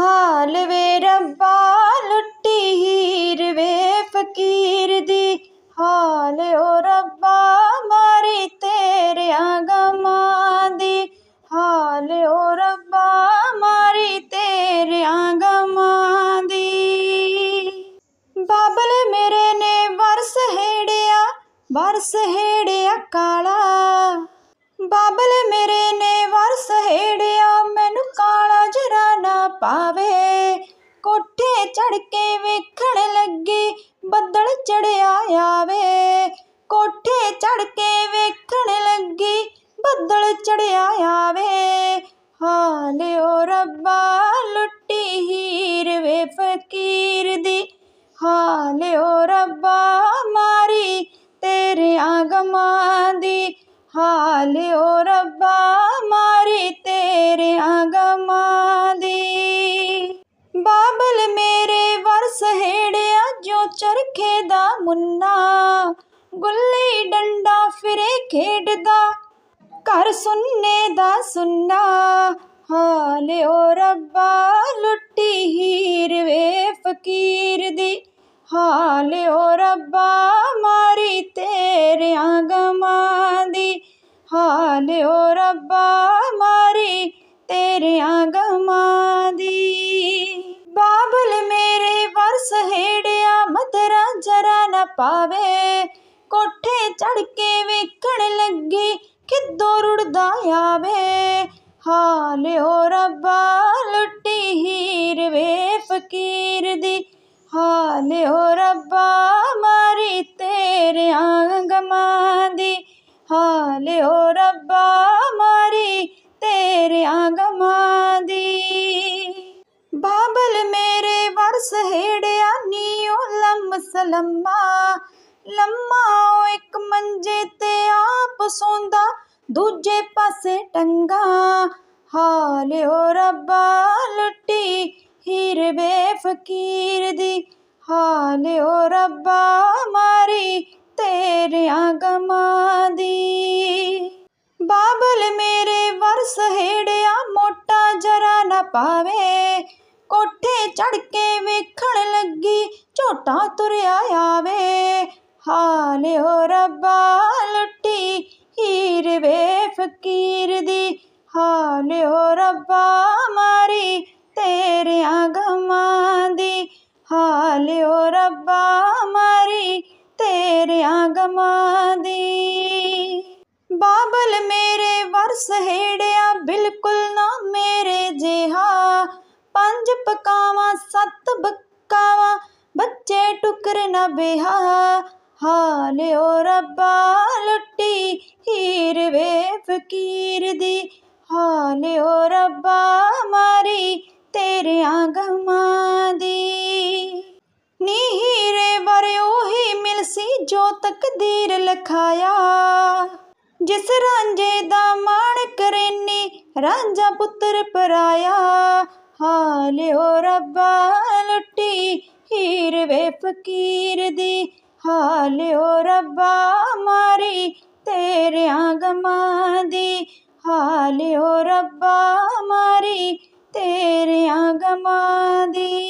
ਹਾਲ ਵੇ ਰੱਬਾ, ਲੁੱਟੀ ਹੀਰ ਵੇ ਫਕੀਰ ਦੀ। ਹਾਲ ਓ ਰੱਬਾ, ਮਾਰੀ ਤੇਰਿਆਂ ਗਮਾਂ ਦੀ। ਹਾਲ ਓ ਰੱਬਾ, ਮਾਰੀ ਤੇਰਿਆਂ ਗਮਾਂ ਦੀ। ਬਾਬਲ ਮੇਰੇ ਨੇ ਵਰਸ ਹੇੜਿਆ ਵਰਸ ਹੇੜਿਆ ਕਾਲਾ। ਬਾਬਲ ਮੇਰੇ ਨੇ ਵਰਸ ਹੇੜਿਆ ਮੈਂ ਪਾਵੇ। ਕੋਠੇ ਚੜ ਕੇ ਵੇਖਣ ਲੱਗੀ, ਬੱਦਲ ਚੜਿਆ ਆਵੇ। ਕੋਠੇ ਚੜ ਕੇ ਵੇਖਣ ਲੱਗੀ, ਬੱਦਲ ਚੜਿਆ ਆਵੇ। ਹਾਲਿਓ ਰੱਬਾ, ਲੁੱਟੀ ਹੀਰ ਵੇ ਫਕੀਰ ਦੀ। ਹਾਲਿਓ ਰੱਬਾ, ਮਾਰੀ ਤੇਰਿਆਂ ਗਮਾਂ ਦੀ। ਹਾਲਿਓ ਰੱਬਾ ਚਰਖੇ ਦਾ ਮੁੰਨਾ, ਗੁੱਲੀ ਡੰਡਾ ਫਿਰੇ ਖੇਡਦਾ। ਘਰ ਸੁੰਨੇ ਦਾ ਸੁੰਨਾ, ਹਾਲ ਓ ਰੱਬਾ, ਲੁੱਟੀ ਹੀਰ ਵੇ ਫਕੀਰ ਦੀ। ਹਾਲ ਓ ਰੱਬਾ, ਮਾਰੀ ਤੇਰੇ ਗਮਾਂ ਦੀ। ਹਾਲ ਓ ਰੱਬਾ, ਮਾਰੀ ਤੇਰਿਆਂ ਗਮਾਂ ਦੀ। ਬਾਬਲ ਮੇ ਨਾ ਪਾਵੇ। ਕੋਠੇ ਚੜ ਕੇ ਵੇਖਣ ਲੱਗੀ ਕਿੱਦੋਂ ਰੁੜਦਾ ਆਵੇ। ਹਾਲਿਓ ਰੱਬਾ, ਲੁੱਟੀ ਹੀਰ ਵੇ ਫਕੀਰ ਦੀ। ਹਾਲਿਓ ਰੱਬਾ, ਮਾਰੀ ਤੇਰਿਆਂ ਗਮਾਂ ਦੀ। ਹਾਲਿਓ ਰੱਬਾ, ਮਾਰੀ ਤੇਰਿਆਂ ਗਮਾਂ ਦੀ। ਬਾਬਲ ਮੇਰੇ ਵਰਸ ਹੇੜਿਆ ਸਲਮਾ, ਲੰਮਾ ਉਹ ਇੱਕ ਮੰਜੇ ਤੇ ਆਪ ਸੌਂਦਾ, ਦੂਜੇ ਪਾਸੇ ਟੰਗਾ। ਹਾਲ ਰੱਬਾ, ਲੁੱਟੀ ਹੀਰ ਵੇ ਫਕੀਰ ਦੀ ਹਾਲਿਓ ਰੱਬਾ, ਮਾਰੀ ਤੇਰਿਆਂ ਗਮਾਂ ਦੀ। ਬਾਬਲ ਮੇਰੇ ਵਰਸ ਹੇੜਿਆ, ਮੋਟਾ ਜਰਾ ਨਾ ਪਾਵੇ। ਕੋਠੇ ਚੜ ਕੇ ਵੇਖਣ ਲੱਗੀ, ਝੋਟਾ ਤੁਰਿਆ ਆਵੇ। ਹਾਲ ਓ ਰੱਬਾ, ਲੁੱਟੀ ਹੀਰ ਵੇ ਫਕੀਰ ਦੀ। ਹਾਲ ਓ ਰੱਬਾ, ਮਾਰੀ ਤੇਰਿਆਂ ਗਮਾਂ ਦੀ। ਹਾਲ ਓ ਰੱਬਾ, ਮਾਰੀ ਤੇਰਿਆਂ ਗਮਾਂ ਦੀ। ਬਾਬਲ ਮੇਰੇ ਵਰਸ ਹੇੜਿਆ, ਬਿਲਕੁਲ ਨਾ ਮੇਰੇ ਪਕਾਵਾਂ ਸੱਤ ਬਕਾਵਾਂ, ਬੱਚੇ ਟੁਕਰ ਨਾ ਬਿਹਾ। ਹਾਲ ਰੱਬਾ, ਲੁੱਟੀ ਹੀਰ ਵੇ ਫਕੀਰ ਦੀ। ਹਾਲ ਰੱਬਾ, ਮਾਰੀ ਤੇਰਿਆਂ ਗਮਾਂ ਦੀ। ਨੀ ਹੀਰੇ ਬਾਰੇ ਉਹੀ ਮਿਲਸੀ ਜੋ ਤਕਦੀਰ ਲਖਾਇਆ। ਜਿਸ ਰਾਂਝੇ ਦਾ ਮਾਣ ਕਰੇਨੀ, ਰਾਂਝਾ ਪੁੱਤਰ ਪਰਾਇਆ। ਹਾਲਿਓ ਰੱਬਾ, ਲੁੱਟੀ ਹੀਰ ਵੇ ਫਕੀਰ ਦੀ। ਹਾਲਿਓ ਰੱਬਾ, ਮਾਰੀ ਤੇਰਿਆਂ ਗਮਾਂ ਦੀ। ਹਾਲਿਓ ਰੱਬਾ, ਮਾਰੀ ਤੇਰਿਆਂ ਗਮਾਂ ਦੀ।